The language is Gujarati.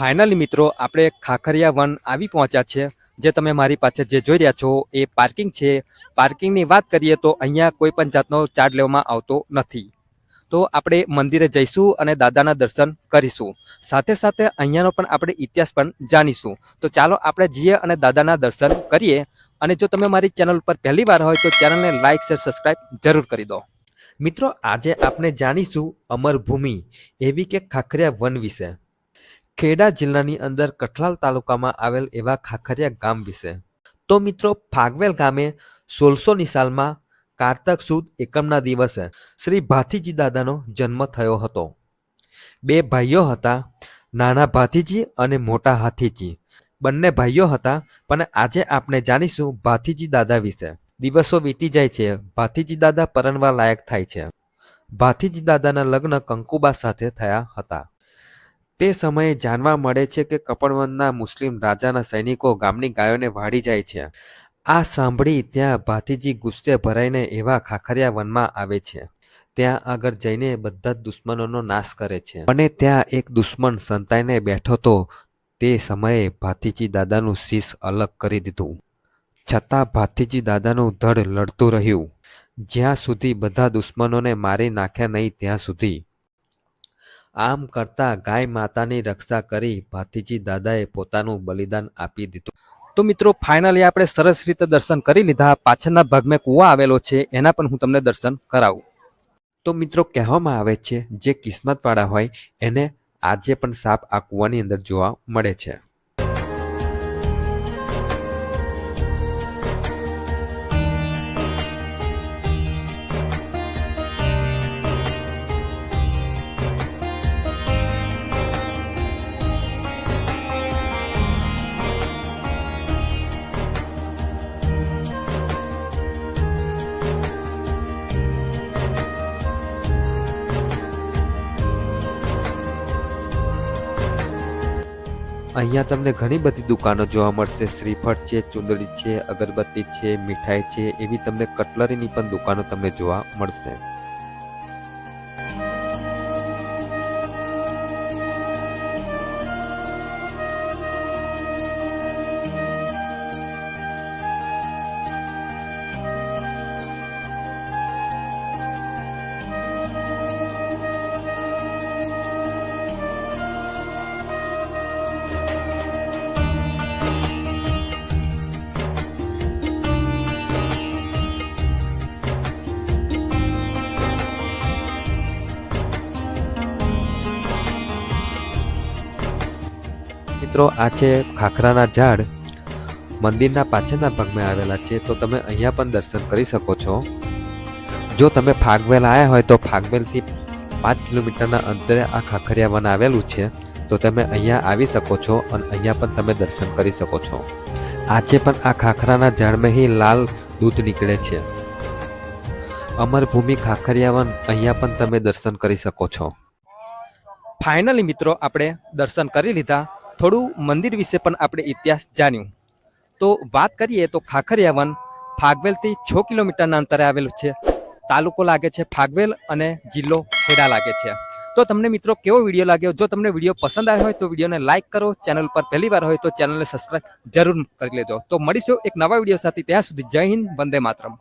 ફાઇનલી મિત્રો, આપણે ખાખરિયા વન આવી પહોંચ્યા છે. જે તમે મારી પાસે જે જોઈ રહ્યા છો, એ પાર્કિંગ છે. પાર્કિંગની વાત કરીએ તો અહીંયા કોઈ પણ જાતનો ચાર્જ લેવામાં આવતો નથી. તો આપણે મંદિરે જઈશું અને દાદાના દર્શન કરીશું. સાથે સાથે અહીંયાનો પણ આપણે ઇતિહાસ પણ જાણીશું. તો ચાલો આપણે જઈએ અને દાદાના દર્શન કરીએ. અને જો તમે મારી ચેનલ પર પહેલી વાર હોય તો ચેનલને લાઇક શેર સબસ્ક્રાઇબ જરૂર કરી દો. મિત્રો, આજે આપણે જાણીશું અમરભૂમિ એવી કે ખાખરિયા વન વિશે. ખેડા જિલ્લાની અંદર કઠલાલ તાલુકામાં આવેલ એવા ખાખરિયા ગામ વિશે. તો મિત્રો, ફાગવેલ ગામે સોળસોની સાલમાં કારતક સુદ એકમના દિવસે શ્રી ભાથીજી દાદાનો જન્મ થયો હતો. બે ભાઈઓ હતા, નાના ભાથીજી અને મોટા હાથીજી. બંને ભાઈઓ હતા, પણ આજે આપણે જાણીશું ભાથીજી દાદા વિશે. દિવસો વીતી જાય છે, ભાથીજી દાદા પરણવા લાયક થાય છે. ભાથીજી દાદાના લગ્ન કંકુબા સાથે થયા હતા. તે સમયે જાણવા મળે છે કે કપડવનના મુસ્લિમ રાજાના સૈનિકો ગામની ગાયોને વાળી જાય છે. આ સાંભળી ત્યાં ભાતીજી ગુસ્સે ભરાઈને એવા ખાખરિયા વનમાં આવે છે. ત્યાં આગળ જઈને બધા જ દુશ્મનોનો નાશ કરે છે. અને ત્યાં એક દુશ્મન સંતાઈને બેઠો તો તે સમયે ભાતીજી દાદાનું શીશ અલગ કરી દીધું. છતાં ભાતીજી દાદાનું ધડ લડતું રહ્યું. જ્યાં સુધી બધા દુશ્મનોને મારી નાખ્યા નહીં ત્યાં સુધી આમ કરતા ગાય માતાની રક્ષા કરી ભાતીજી દાદાએ પોતાનું બલિદાન આપી દીધું. તો મિત્રો ફાઇનલી આપણે સરસ રીતે દર્શન કરી લીધા. પાછળના ભાગમાં કૂવા આવેલો છે, એના પણ હું તમને દર્શન કરાવું. તો મિત્રો, કહેવામાં આવે છે, જે કિસ્મતવાળા હોય, એને આજે પણ સાપ આ કૂવાની અંદર જોવા મળે છે. અહીંયા તમને ઘણી બધી દુકાનો જોવા મળશે. શ્રીફળ છે, ચુંદડી છે, અગરબત્તી છે, મીઠાઈ છે, એવી તમને કટલરીની પણ દુકાનો તમને જોવા મળશે. મિત્રો, આ છે ખાખરાના ઝાડ. મંદિરના પાછળના ભાગમાં આવેલા છે, તો તમે અહીંયા પણ દર્શન કરી શકો છો. જો તમે ફાગવેલ આવ્યા હોય, તો ફાગવેલથી પાંચ કિલોમીટરના અંતરે આ ખાખરિયા વન આવેલું છે, તો તમે અહીંયા આવી શકો છો અને અહીંયા પણ તમે દર્શન કરી શકો છો. આજે પણ આ ખાખરાના ઝાડમાં લાલ દૂધ નીકળે છે. અમરભૂમિ ખાખરિયાવન અહીંયા પણ તમે દર્શન કરી શકો છો. ફાઇનલી મિત્રો, આપણે દર્શન કરી લીધા. થોડું મંદિર વિશે પણ આપણે ઇતિહાસ જાણ્યું. તો વાત કરીએ તો ખાખરિયા વન ફાગવેલથી છ કિલોમીટરના અંતરે આવેલું છે. તાલુકો લાગે છે ફાગવેલ અને જિલ્લો ખેડા લાગે છે. તો તમને મિત્રો કેવો વીડિયો લાગ્યો? જો તમને વીડિયો પસંદ આવ્યો હોય તો વિડીયોને લાઇક કરો, ચેનલ પર પહેલી વાર હોય તો ચેનલને સબસ્ક્રાઇબ જરૂર કરી લેજો. તો મળીશું એક નવા વીડિયો સાથે. ત્યાં સુધી જય હિન્દ, વંદે માતરમ.